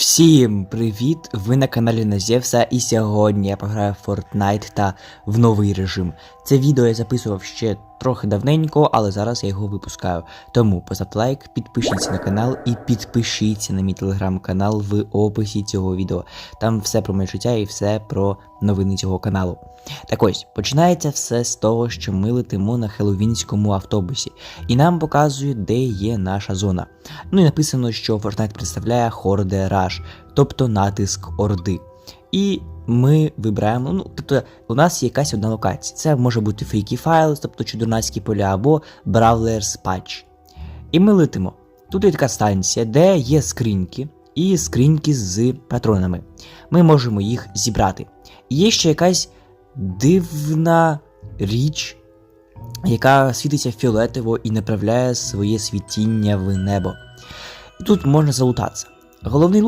Всім привіт! Ви на каналі Назєвса, і сьогодні я пограю в Fortnite та в новий режим. Це відео я записував ще трохи давненько, але зараз я його випускаю. Тому поставте лайк, підпишіться на канал і підпишіться на мій телеграм-канал в описі цього відео. Там все про моє життя і все про новини цього каналу. Так ось, починається все з того, що ми летимо на хеловінському автобусі, і нам показують, де є наша зона. Ну і написано, що Fortnite представляє Horde Rush, тобто натиск Орди. І ми вибираємо, ну, тобто у нас є якась одна локація. Це може бути Freaky Files, тобто чудернацькі поля, або Brawler's Patch. І ми летимо. Тут є така станція, де є скриньки, і скриньки з патронами. Ми можемо їх зібрати. І є ще якась дивна річ, яка світиться фіолетово і направляє своє світіння в небо. І тут можна залутатися. Головний